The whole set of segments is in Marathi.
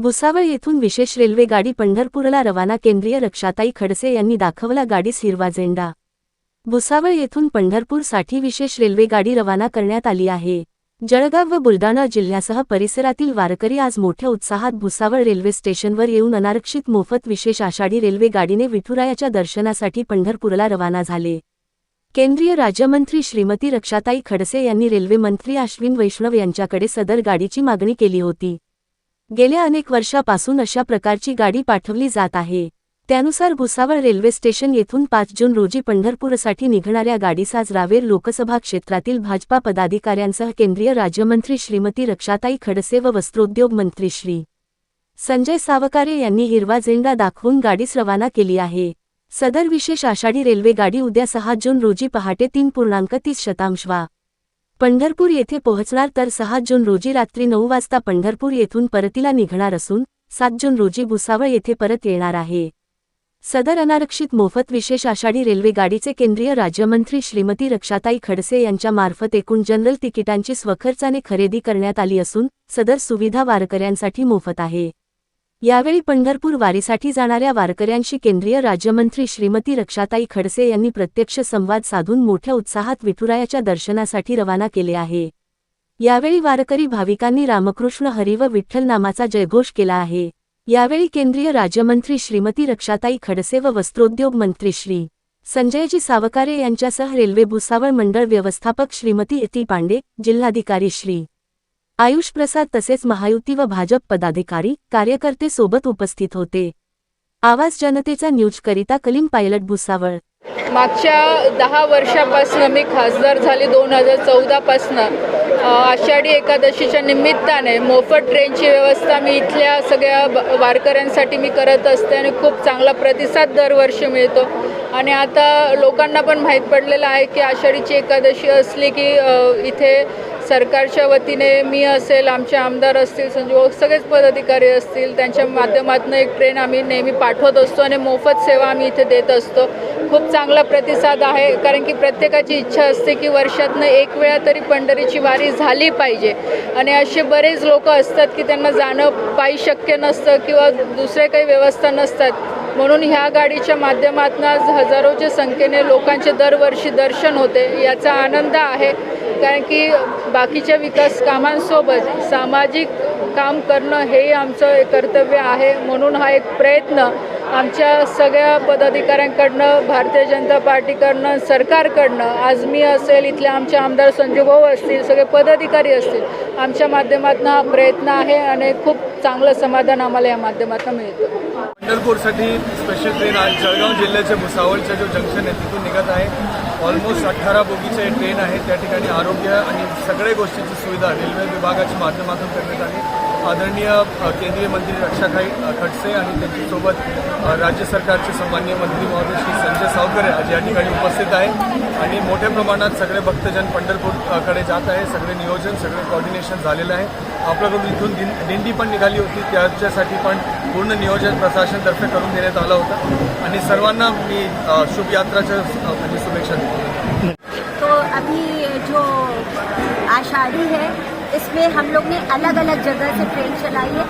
भुसावळ येथून विशेष रेल्वे गाडी पंढरपूरला रवाना केंद्रीय रक्षाताई खडसे यांनी दाखवला गाडीस हिरवा झेंडा. भुसावळ येथून पंढरपूरसाठी विशेष रेल्वे गाडी रवाना करण्यात आली आहे. जळगाव व बुलडाणा जिल्ह्यासह परिसरातील वारकरी आज मोठ्या उत्साहात भुसावळ रेल्वे स्टेशनवर येऊन अनारक्षित मोफत विशेष आषाढी रेल्वे गाडीने विठुरायाच्या दर्शनासाठी पंढरपूरला रवाना झाले. केंद्रीय राज्यमंत्री श्रीमती रक्षाताई खडसे यांनी रेल्वेमंत्री अश्विन वैष्णव यांच्याकडे सदर गाडीची मागणी केली होती. गेल्या अनेक वर्षापासून अशा प्रकारची गाडी पाठवली जात आहे. त्यानुसार भुसावळ रेल्वे स्टेशन येथून पाच जून रोजी पंढरपूरसाठी निघणाऱ्या गाडीसाज रावेर लोकसभा क्षेत्रातील भाजपा पदाधिकाऱ्यांसह केंद्रीय राज्यमंत्री श्रीमती रक्षाताई खडसे व वस्त्रोद्योग मंत्री श्री. संजय सावकारे यांनी हिरवा झेंडा दाखवून गाडीस रवाना केली आहे. सदर विशेष आषाढी रेल्वे गाडी उद्या सहा जून रोजी पहाटे तीन पूर्णांक तीस शतांश वा पंढरपूर येथे पोहोचणार तर सहा जून रोजी रात्री नऊ वाजता पंढरपूर येथून परतीला निघणार असून सात जून रोजी भुसावळ येथे परत येणार आहे. सदर अनारक्षित मोफत विशेष आषाढी रेल्वे गाडीचे केंद्रीय राज्यमंत्री श्रीमती रक्षाताई खडसे यांच्यामार्फत एकूण जनरल तिकिटांची स्वखर्चाने खरेदी करण्यात आली असून सदर सुविधा वारकऱ्यांसाठी मोफत आहे. यावेळी पंढरपूर वारीसाठी जाणाऱ्या वारकऱ्यांशी केंद्रीय राज्यमंत्री श्रीमती रक्षाताई खडसे यांनी प्रत्यक्ष संवाद साधून मोठ्या उत्साहात विठुरायाच्या दर्शनासाठी रवाना केले आहे. यावेळी वारकरी भाविकांनी रामकृष्ण हरी व विठ्ठल नामाचा जयघोष केला आहे. यावेळी केंद्रीय राज्यमंत्री श्रीमती रक्षाताई खडसे व वस्त्रोद्योग मंत्री श्री. संजयजी सावकारे यांच्यासह रेल्वे भुसावळ मंडळ व्यवस्थापक श्रीमती इती पांडे जिल्हाधिकारी श्री. आयुष प्रसाद तसेच महायुती व भाजप पदाधिकारी कार्यकर्ते सोबत उपस्थित होते. आवाज जनतेचा न्यूजकरिता कलीम पायलट भुसावळ. मागच्या दहा वर्षापासनं मी खासदार झाले दोन हजार चौदापासनं आषाढी एकादशीच्या निमित्ताने मोफत ट्रेनची व्यवस्था मी इथल्या सगळ्या ब- वारकऱ्यांसाठी मी करत असते आणि खूप चांगला प्रतिसाद दरवर्षी मिळतो. आणि आता लोकांना पण माहीत पडलेलं आहे की आषाढीची एकादशी असली की इथे सरकारच्या वतीने मी असेल आमचे आमदार असतील संजीव सगळेच पदाधिकारी असतील त्यांच्या माध्यमातून एक ट्रेन आम्ही नेहमी पाठवत असतो आणि मोफत सेवा आम्ही इथे देत असतो. खूप चांगला प्रतिसाद आहे कारण की प्रत्येकाची इच्छा असते की वर्षातनं एक वेळा तरी पंढरीची वारी झाली पाहिजे. आणि असे बरेच लोक असतात की त्यांना जाणं पायी शक्य नसतं किंवा दुसरे काही व्यवस्था नसतात. म्हणून ह्या गाडीच्या माध्यमातून आज हजारोच्या संख्येने लोकांचे दरवर्षी दर्शन होते याचा आनंद आहे. कारण की बाकीच्या विकास कामांसोबत सामाजिक काम करणं हे आमचं कर्तव्य आहे. म्हणून हा एक प्रयत्न आमच्या सगळ्या पदाधिकाऱ्यांकडनं भारतीय जनता पार्टीकडनं सरकारकडनं आज मी असेल इथले आमचे आमदार संजू भाऊ असतील सगळे पदाधिकारी असतील आमच्या माध्यमातून हा प्रयत्न आहे आणि खूप चांगलं समाधान आम्हाला या माध्यमातून मिळतं. पंढरपूरसाठी स्पेशल ट्रेन आज जळगाव जिल्ह्याच्या भुसावळचा जो जंक्शन आहे तिथून निघत आहे. ऑलमोस्ट अठ्ठारा बोगीचं ट्रेन आहे त्या ठिकाणी आरोग्य आणि सगळ्या गोष्टीची सुविधा रेल्वे विभागाच्या माध्यमातून करण्यात आली. आदरणीय केंद्रीय मंत्री रक्षाभाई खडसे आणि त्यांच्यासोबत राज्य सरकारचे सन्मान्य मंत्री महोदय श्री संजय सावकरे आज या ठिकाणी उपस्थित आहे. आणि मोठ्या प्रमाणात सगळे भक्तजन पंढरपूरकडे जात आहे. सगळे नियोजन सगळे कॉर्डिनेशन झालेलं आहे. आपल्याकडून इथून दिन दिंडी पण निघाली होती. त्याच्यासाठी पण पूर्ण नियोजन प्रशासनतर्फे करून देण्यात आलं होतं. आणि सर्वांना मी शुभयात्राच्या म्हणजे शुभेच्छा देतो. तो अभी जो आषाढ़ी है इसमें हम लोग ने अलग अलग जगह से ट्रेन चलाई है।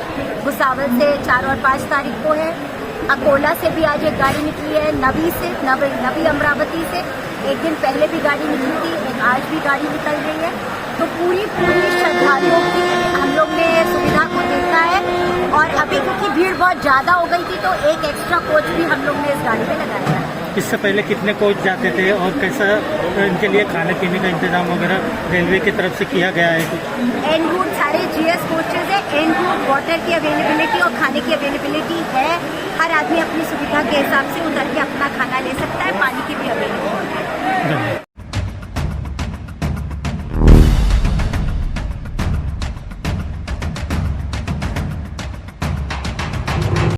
भुसावल से चार और पाँच तारीख को है। अकोला से भी आज एक गाड़ी निकली है नबी से नबी नबी अमरावती से। एक दिन पहले भी गाड़ी निकली थी, एक आज भी गाड़ी निकल रही है। तो पूरी पूरी श्रद्धालुओं की हम लोग ने सुविधा को देखा है। और अभी क्योंकि भीड़ बहुत ज़्यादा हो गई थी तो एक एक्स्ट्रा कोच भी हम लोग ने इस गाड़ी में लगाया। इससे पहले कितने कोच जाते थे और कैसा इनके लिए खाने पीने का इंतज़ाम वगैरह रेलवे की तरफ़ से किया गया है? एंड रूट सारे जी एस कोचेज है। एंड रूट वाटर की अवेलेबिलिटी और खाने की अवेलेबिलिटी है। हर आदमी अपनी सुविधा के हिसाब से उतर के अपना खाना ले सकता है पानी की भी अवेलेबिलिटी है।